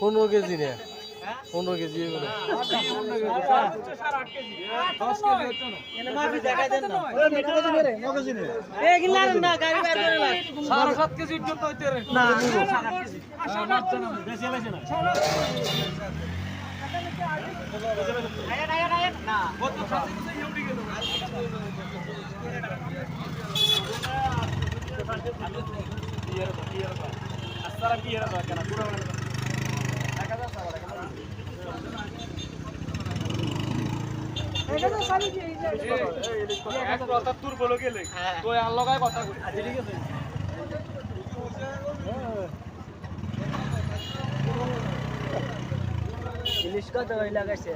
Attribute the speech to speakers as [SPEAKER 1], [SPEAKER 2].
[SPEAKER 1] পনেরো কেজি নে পনেরো কেজি।
[SPEAKER 2] সাড়ে সাত কেজি। পর্যন্ত হইতে রে তুর বলো গেলে তো আর লগায় কথা কই
[SPEAKER 3] ইলিশ কত লাগাইছে?